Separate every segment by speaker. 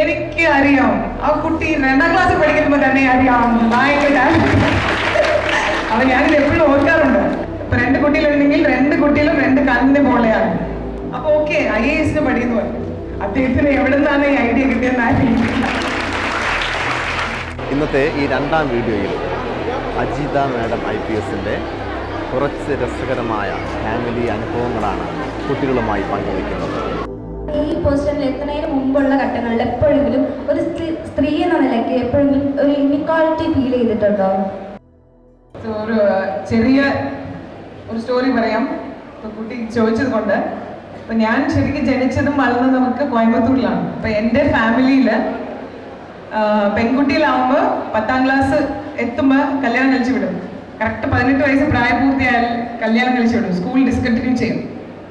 Speaker 1: എനിക്ക് അറിയാം ആ കുട്ടി രണ്ടാം ക്ലാസ് പഠിക്കുമ്പോൾ തന്നെ അറിയാം. ഭയങ്കര. അപ്പൊ ഞാനിത് എപ്പോഴും ഓർക്കാറുണ്ട്. ഇപ്പൊ രണ്ട് കുട്ടികളുണ്ടെങ്കിൽ രണ്ട് കുട്ടികളും രണ്ട് കണ്ണിന് പോലെയാണ്. അപ്പൊ ഓക്കെ ഐ എ എസിന് പഠിക്കുന്നു. അദ്ദേഹത്തിന് എവിടെ നിന്നാണ് ഈ ഐഡിയ കിട്ടിയെന്ന് ആയിരിക്കും
Speaker 2: ഇന്നത്തെ ഈ രണ്ടാം വീഡിയോയിൽ അജിത മാഡം ഐ പി എസിന്റെ കുറച്ച് രസകരമായ ഫാമിലി അനുഭവങ്ങളാണ് കുട്ടികളുമായി പങ്കുവയ്ക്കുന്നത്.
Speaker 3: ഈ പൊസിഷനിൽ എത്തുന്നതിന് മുമ്പുള്ള ഘട്ടങ്ങളിൽ എപ്പോഴെങ്കിലും ഒരു സ്ത്രീ എന്ന നിലയ്ക്ക് എപ്പോഴെങ്കിലും ഒരു ഇനിക്വാളിറ്റി ഫീൽ ചെയ്തിട്ടുണ്ടോ?
Speaker 1: ഒരു ചെറിയ ഒരു സ്റ്റോറി പറയാം. ഇപ്പൊ കുട്ടി ചോദിച്ചത് കൊണ്ട് ഇപ്പൊ ഞാൻ ശരിക്കും ജനിച്ചതും വളർന്നതും നമുക്ക് കോയമ്പത്തൂരിലാണ്. അപ്പൊ എന്റെ ഫാമിലിയിൽ പെൺകുട്ടിയിലാവുമ്പോൾ പത്താം ക്ലാസ് എത്തുമ്പോൾ കല്യാണം കഴിച്ചു വിടും. കറക്റ്റ് പതിനെട്ട് വയസ്സ് പ്രായപൂർത്തിയായാൽ കല്യാണം കഴിച്ചു വിടും. സ്കൂൾ ഡിസ്കണ്ടിന്യൂ ചെയ്യും.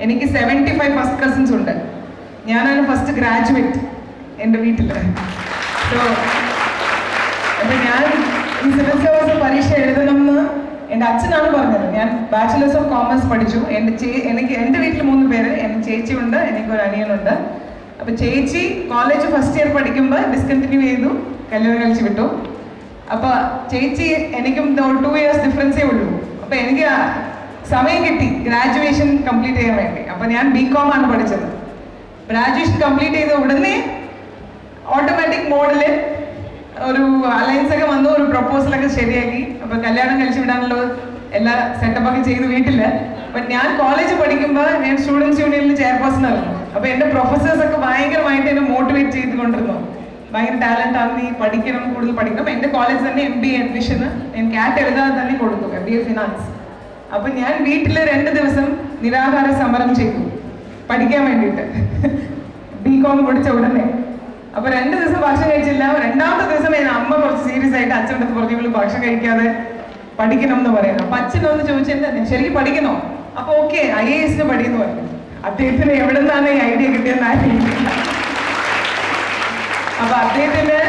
Speaker 1: എനിക്ക് സെവന്റി ഫൈവ് ഫസ്റ്റ് കസിൻസ് ഉണ്ട്. ഞാനാണ് ഫസ്റ്റ് ഗ്രാജുവേറ്റ് എന്റെ വീട്ടിൽ സോ അപ്പൊ ഞാൻ ഈ സിവിൽ സർവീസ് പരീക്ഷ എഴുതണമെന്ന് എന്റെ അച്ഛനാണ് പറഞ്ഞത്. ഞാൻ ബാച്ചിലേഴ്സ് ഓഫ് കോമേഴ്സ് പഠിച്ചു. എന്റെ ചേ എനിക്ക് എന്റെ വീട്ടിൽ മൂന്ന് പേര് എന്റെ ചേച്ചിയുണ്ട് എനിക്കൊരു അനിയനുണ്ട്. അപ്പൊ ചേച്ചി കോളേജ് ഫസ്റ്റ് ഇയർ പഠിക്കുമ്പോൾ ഡിസ്കണ്ടിന്യൂ ചെയ്തു കല്യാണം കഴിച്ച് വിട്ടു. അപ്പൊ ചേച്ചി എനിക്കും ടു ഇയേഴ്സ് ഡിഫറൻസേ ഉള്ളൂ. അപ്പൊ എനിക്ക് സമയം കിട്ടി ഗ്രാജുവേഷൻ കംപ്ലീറ്റ് ചെയ്യാൻ വേണ്ടി. അപ്പൊ ഞാൻ ബി കോം ആണ് പഠിച്ചത്. ഗ്രാജുവേഷൻ കംപ്ലീറ്റ് ചെയ്ത ഉടനെ ഓട്ടോമാറ്റിക് മോഡിൽ ഒരു അലയൻസ് ഒക്കെ വന്നു ഒരു പ്രപ്പോസലൊക്കെ ശരിയാക്കി. അപ്പൊ കല്യാണം കഴിച്ചു വിടാനുള്ള എല്ലാ സെറ്റപ്പ് ഒക്കെ ചെയ്തു വീട്ടിൽ. അപ്പൊ ഞാൻ കോളേജ് പഠിക്കുമ്പോൾ ഞാൻ സ്റ്റുഡൻസ് യൂണിയനിൽ ചെയർപേഴ്സൺ ആയിരുന്നു. അപ്പൊ എന്റെ പ്രൊഫസേഴ്സ് ഒക്കെ ഭയങ്കരമായിട്ട് എന്നെ മോട്ടിവേറ്റ് ചെയ്തുകൊണ്ടിരുന്നു ഭയങ്കര ടാലന്റ് ആണ് നീ പഠിക്കണം കൂടുതൽ പഠിക്കണം. എന്റെ കോളേജ് തന്നെ എം ബി അഡ്മിഷന് ഞാൻ കാറ്റ് എഴുതാതെ തന്നെ കൊടുത്തു എം ബി എ ഫിനാൻസ് അപ്പൊ ഞാൻ വീട്ടിൽ രണ്ട് ദിവസം നിരാഹാര സമരം ചെയ്തു. പഠിക്കാൻ വേണ്ടിയിട്ട്. ബി കോം പഠിച്ച ഉടനെ. അപ്പൊ രണ്ട് ദിവസം ഭക്ഷണം കഴിച്ചില്ല. രണ്ടാമത്തെ ദിവസം എന്റെ അമ്മ കുറച്ച് സീരിയസ് ആയിട്ട് അച്ഛന്റെ അടുത്ത് പറഞ്ഞു ഇവൾ ഭക്ഷണം കഴിക്കാതെ പഠിക്കണം എന്ന് പറയുന്നു അപ്പൊ അച്ഛനൊന്ന് ചോദിച്ചു എന്താ ശരിക്കും പഠിക്കണോ? അപ്പൊ ഓക്കെ ഐ എ എസിന് പഠിക്കുന്നു പറഞ്ഞു. അദ്ദേഹത്തിന് എവിടെ നിന്നാണ് ഈ ഐഡിയ കിട്ടിയെന്ന് ആയിരിക്കും അപ്പൊ അദ്ദേഹത്തിന്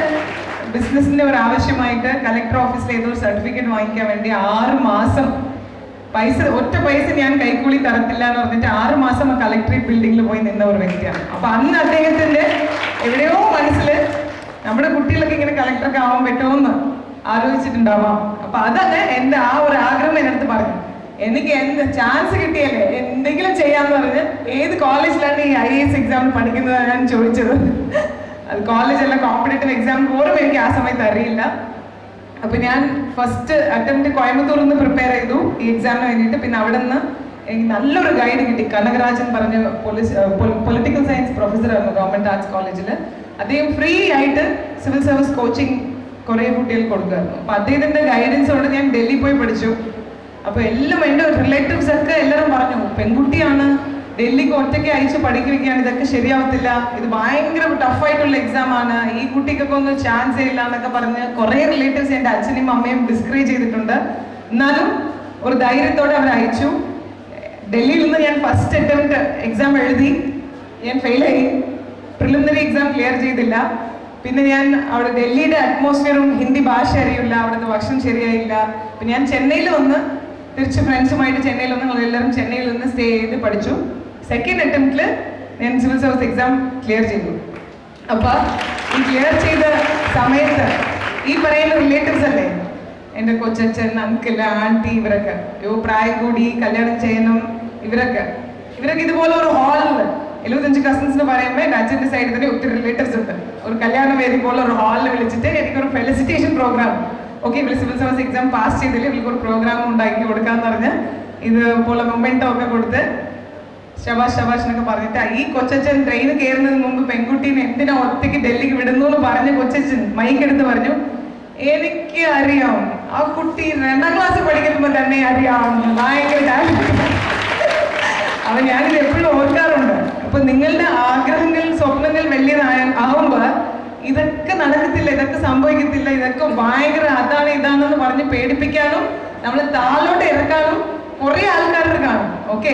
Speaker 1: ബിസിനസിന്റെ ഒരു ആവശ്യമായിട്ട് കലക്ടർ ഓഫീസിൽ ഏതോ സർട്ടിഫിക്കറ്റ് വാങ്ങിക്കാൻ വേണ്ടി ആറ് മാസം പൈസ ഒറ്റ പൈസ ഞാൻ കൈക്കൂലി തരത്തില്ല എന്ന് പറഞ്ഞിട്ട് ആറ് മാസം ആ കളക്ടറേറ്റ് ബിൽഡിങ്ങിൽ പോയി നിന്ന ഒരു വ്യക്തിയാണ്. അപ്പൊ അന്ന് അദ്ദേഹത്തിന്റെ എവിടെയോ മനസ്സിൽ നമ്മുടെ കുട്ടികളൊക്കെ ഇങ്ങനെ കളക്ടറൊക്കെ ആവാൻ പറ്റുമെന്ന് ആലോചിച്ചിട്ടുണ്ടാവാം. അപ്പൊ അതങ്ങ് എന്റെ ആ ഒരു ആഗ്രഹം എന്റെ അടുത്ത് പറഞ്ഞു. എനിക്ക് എന്ത് ചാൻസ് കിട്ടിയല്ലേ? എന്തെങ്കിലും ചെയ്യാന്ന് പറഞ്ഞ് ഏത് കോളേജിലാണ് ഈ ഐ എസ് എക്സാം പഠിക്കുന്നത് ഞാൻ ചോദിച്ചത്. അത് കോളേജല്ല കോമ്പറ്റേറ്റീവ് എക്സാം പോലും എനിക്ക് ആ സമയത്ത് അറിയില്ല. അപ്പൊ ഞാൻ ഫസ്റ്റ് അറ്റംപ്റ്റ് കോയമ്പത്തൂരിൽ നിന്ന് പ്രിപ്പയർ ചെയ്തു ഈ എക്സാമിന് വേണ്ടിയിട്ട്. പിന്നെ അവിടെ നിന്ന് എനിക്ക് നല്ലൊരു ഗൈഡ് കിട്ടി. കനകരാജൻ പറഞ്ഞ പൊളിറ്റിക്കൽ സയൻസ് പ്രൊഫസർ ആയിരുന്നു ഗവൺമെന്റ് ആർട്സ് കോളേജിൽ അദ്ദേഹം ഫ്രീ ആയിട്ട് സിവിൽ സർവീസ് കോച്ചിങ് കുറേ കുട്ടികൾക്ക് കൊടുക്കുമായിരുന്നു. അപ്പൊ അദ്ദേഹത്തിന്റെ ഗൈഡൻസോടെ ഞാൻ ഡൽഹി പോയി പഠിച്ചു. അപ്പൊ എല്ലാം എന്റെ റിലേറ്റീവ്സ് ഒക്കെ എല്ലാവരും പറഞ്ഞു പെൺകുട്ടിയാണ് ഡൽഹിക്ക് ഒറ്റയ്ക്ക് അയച്ച് പഠിക്കുകയാണ് ഇതൊക്കെ ശരിയാവത്തില്ല. ഇത് ഭയങ്കര ടഫായിട്ടുള്ള എക്സാം ആണ്. ഈ കുട്ടിക്കൊക്കെ ഒന്നും ചാൻസ് ഇല്ല എന്നൊക്കെ പറഞ്ഞ് കുറെ റിലേറ്റീവ്സ് എന്റെ അച്ഛനും അമ്മയും ഡിസ്കറേജ് ചെയ്തിട്ടുണ്ട്. എന്നാലും ഒരു ധൈര്യത്തോടെ അവർ അയച്ചു. ഡൽഹിയിൽ നിന്ന് ഞാൻ ഫസ്റ്റ് അറ്റംപ്റ്റ് എക്സാം എഴുതി. ഞാൻ ഫെയിലായി പ്രിലിമിനറി എക്സാം ക്ലിയർ ചെയ്തില്ല. പിന്നെ ഞാൻ അവിടെ ഡൽഹിയുടെ അറ്റ്മോസ്ഫിയറും ഹിന്ദി ഭാഷ അറിയില്ല. അവിടുത്തെ ഭക്ഷണം ശരിയായില്ല. പിന്നെ ഞാൻ ചെന്നൈയിൽ വന്ന് തിരിച്ച് ഫ്രണ്ട്സുമായിട്ട് ചെന്നൈയിൽ വന്ന് ഞങ്ങൾ എല്ലാവരും ചെന്നൈയിൽ നിന്ന് സ്റ്റേ ചെയ്ത് പഠിച്ചു. സെക്കൻഡ് അറ്റംപ്റ്റിൽ ഞാൻ സിവിൽ സർവീസ് എക്സാം ക്ലിയർ ചെയ്തു. അപ്പൊ ഈ ക്ലിയർ ചെയ്ത സമയത്ത് ഈ പറയുന്ന റിലേറ്റീവ്സ് അല്ലേ എന്റെ കൊച്ചച്ഛൻ അങ്കിൾ ആന്റി ഇവരൊക്കെ യോ പ്രായം കൂടി കല്യാണം ചെയ്യണം ഇവരൊക്കെ. ഇവരൊക്കെ ഇതുപോലെ ഒരു ഹാളിൽ എഴുപത്തഞ്ച് കസിൻസിന് പറയുമ്പോൾ എന്റെ അച്ഛന്റെ സൈഡിൽ തന്നെ ഒത്തിരി റിലേറ്റീവ്സ് ഉണ്ട്. ഒരു കല്യാണം പോലെ ഒരു ഹാളിൽ വിളിച്ചിട്ട് എനിക്കൊരു ഫെലിസിറ്റേഷൻ പ്രോഗ്രാം ഓക്കെ ഇവർ സിവിൽ സർവീസ് എക്സാം പാസ് ചെയ്തില്ല ഇവർക്ക് ഒരു പ്രോഗ്രാം ഉണ്ടാക്കി കൊടുക്കാന്ന് പറഞ്ഞ് ഇതുപോലെ മൊമെന്റോ ഒക്കെ കൊടുത്ത് ശബാഷ് ശബാഷ് എന്നൊക്കെ പറഞ്ഞിട്ട് ഈ കൊച്ചച്ചൻ ട്രെയിൻ കയറുന്നതിന് മുമ്പ് പെൺകുട്ടീനെ എന്തിനാ ഒറ്റയ്ക്ക് ഡൽഹിക്ക് വിടുന്നു എന്ന് പറഞ്ഞ കൊച്ചച്ഛൻ മൈക്കെടുത്ത് പറഞ്ഞു എനിക്ക് അറിയാം. ആ കുട്ടി രണ്ടാം ക്ലാസ് പഠിക്കുമ്പോൾ തന്നെ അറിയാം. ഭയങ്കര talent." അപ്പൊ ഞാനിത് എപ്പോഴും ഓർക്കാറുണ്ട്. അപ്പൊ നിങ്ങളുടെ ആഗ്രഹങ്ങൾ സ്വപ്നങ്ങൾ വലിയതായ ആവുമ്പോ ഇതൊക്കെ നടക്കത്തില്ല ഇതൊക്കെ സംഭവിക്കത്തില്ല ഇതൊക്കെ ഭയങ്കര അതാണ് ഇതാണെന്ന് പറഞ്ഞ് പേടിപ്പിക്കാനും നമ്മൾ താഴോട്ട് ഇറക്കാനും കുറെ ആൾക്കാരുടെ കാണും. ഓക്കെ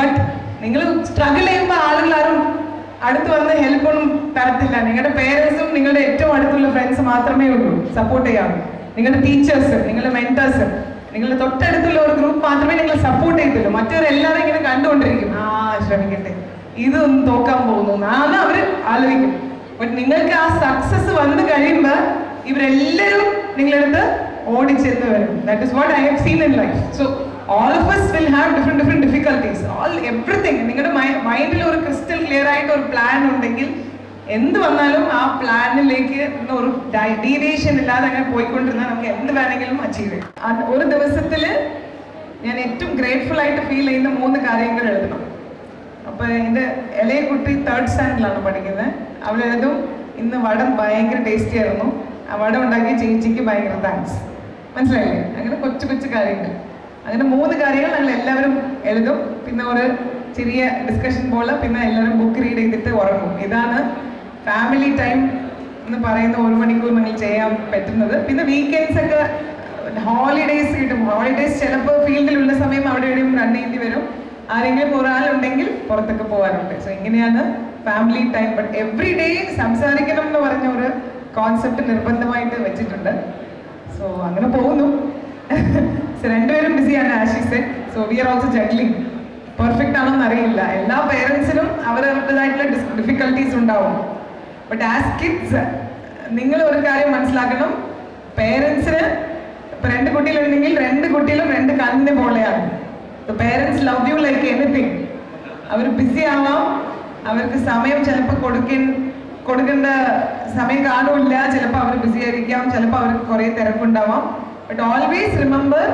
Speaker 1: ബട്ട് നിങ്ങൾ സ്ട്രഗിൾ ചെയ്യുമ്പോൾ ആളുകളാരും അടുത്ത് വന്ന് ഹെൽപ്പൊന്നും തരത്തില്ല. നിങ്ങളുടെ പേരൻസും നിങ്ങളുടെ ഏറ്റവും അടുത്തുള്ള ഫ്രണ്ട്സ് മാത്രമേ ഉള്ളൂ. സപ്പോർട്ട് ചെയ്യാം. നിങ്ങളുടെ ടീച്ചേഴ്സ് നിങ്ങളുടെ മെന്റേഴ്സ് നിങ്ങളുടെ തൊട്ടടുത്തുള്ള ഒരു ഗ്രൂപ്പ് മാത്രമേ നിങ്ങൾ സപ്പോർട്ട് ചെയ്യത്തുള്ളൂ. മറ്റവരെല്ലാവരും ഇങ്ങനെ കണ്ടുകൊണ്ടിരിക്കും. ആ ശ്രമിക്കട്ടെ. ഇതൊന്നും തോക്കാൻ പോകുന്നു. എന്നാണ് അവർ ആലോചിക്കും. ബട്ട് നിങ്ങൾക്ക് ആ സക്സസ് വന്നു കഴിയുമ്പോൾ ഇവരെല്ലാവരും നിങ്ങളടുത്ത് ഓടിച്ചെന്ന് വരും. That is what I have seen in life so all of us will have different different difficulties all everything നിങ്ങളുടെ മൈൻഡിൽ ഒരു ക്രിസ്റ്റൽ ക്ലിയർ ആയിട്ട് ഒരു പ്ലാൻ ഉണ്ടെങ്കിൽ എന്ത് വന്നാലും ആ പ്ലാനിലേക്ക് ഒരു ഡീവിയേഷൻ ഇല്ലാതെ അങ്ങനെ പോയിക്കൊണ്ടിരുന്നാൽ നമുക്ക് എന്ത് വേണമെങ്കിലും അച്ചീവ് ചെയ്യാം. ഒരു ദിവസത്തിൽ ഞാൻ ഏറ്റവും ഗ്രേറ്റ്ഫുൾ ആയിട്ട് ഫീൽ ചെയ്യുന്ന മൂന്ന് കാര്യങ്ങൾ എഴുതണം. അപ്പൊ എന്റെ ഇളയ കുട്ടി തേർഡ് സ്റ്റാൻഡേർഡിലാണ് പഠിക്കുന്നത്. അവൾ എഴുതും. ഇന്ന് വടം ഭയങ്കര ടേസ്റ്റി ആയിരുന്നു. ആ വടം ഉണ്ടാക്കിയ ചേച്ചിക്ക് ഭയങ്കര താങ്ക്സ് മനസ്സിലായില്ലേ? അങ്ങനെ കൊച്ചു കൊച്ചു കാര്യങ്ങൾ. അങ്ങനെ മൂന്ന് കാര്യങ്ങൾ ഞങ്ങൾ എല്ലാവരും എഴുതും. പിന്നെ ഒരു ചെറിയ ഡിസ്കഷൻ പോലെ പിന്നെ എല്ലാവരും ബുക്ക് റീഡ് ചെയ്തിട്ട് ഉറങ്ങും. ഇതാണ് ഫാമിലി ടൈം എന്ന് പറയുന്ന ഒരു മണിക്കൂർ നിങ്ങൾ ചെയ്യാൻ പറ്റുന്നത്. പിന്നെ വീക്കെൻഡ്സ് ഒക്കെ ഹോളിഡേയ്സ് കിട്ടും. ഹോളിഡേയ്സ് ചിലപ്പോൾ ഫീൽഡിലുള്ള സമയം അവിടെ എവിടെയും റൺ ചെയ്യേണ്ടി വരും. ആരെങ്കിലും ഒരാളുണ്ടെങ്കിൽ പുറത്തൊക്കെ പോകാറുണ്ട്. സോ ഇങ്ങനെയാണ് family time but every day സംസാരിക്കണം എന്ന് പറഞ്ഞ ഒരു കോൺസെപ്റ്റ് നിർബന്ധമായിട്ട് വെച്ചിട്ടുണ്ട്. സോ അങ്ങനെ പോകുന്നു. സോ രണ്ടുപേരും ബിസിയാണ് Ashish. So we are also juggling perfect ആണെന്ന് അറിയില്ല. എല്ലാ പേരൻസിനും അവരവരുടേതായിട്ടുള്ള ഡിഫിക്കൽട്ടീസ് ഉണ്ടാവും. ബട്ട് ആസ് കിഡ്സ് നിങ്ങൾ ഒരു കാര്യം മനസ്സിലാക്കണം. പേരൻസിന് ഇപ്പം രണ്ട് കുട്ടികളുണ്ടെങ്കിൽ രണ്ട് കുട്ടികളും രണ്ട് കണ്ണിനെ പോലെയാണ്. Parents love you like anything our busy ആവാം. അവർക്ക് സമയം ചിലപ്പോൾ കൊടുക്ക കൊടുക്കേണ്ട സമയം കാണില്ല. ചിലപ്പോൾ അവർ ബിസി ആയിരിക്കാം. ചിലപ്പോൾ അവർക്ക് കുറേ തിരക്കുണ്ടാവാം. ബട്ട് ഓൾവേസ് റിമെമ്പർ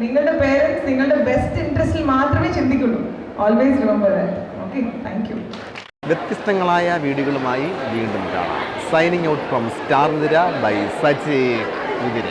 Speaker 1: നിങ്ങളുടെ പേരൻസ് നിങ്ങളുടെ ബെസ്റ്റ് ഇൻട്രസ്റ്റിൽ മാത്രമേ ചിന്തിക്കുള്ളൂ. Always remember okay thank you
Speaker 2: വ്യത്യസ്തങ്ങളായ വീടുകളുമായി വീണ്ടും കാണാം. സൈനിങ് ഔട്ട് ഫ്രം സ്റ്റാർ നിര ബൈ സജി കുതിര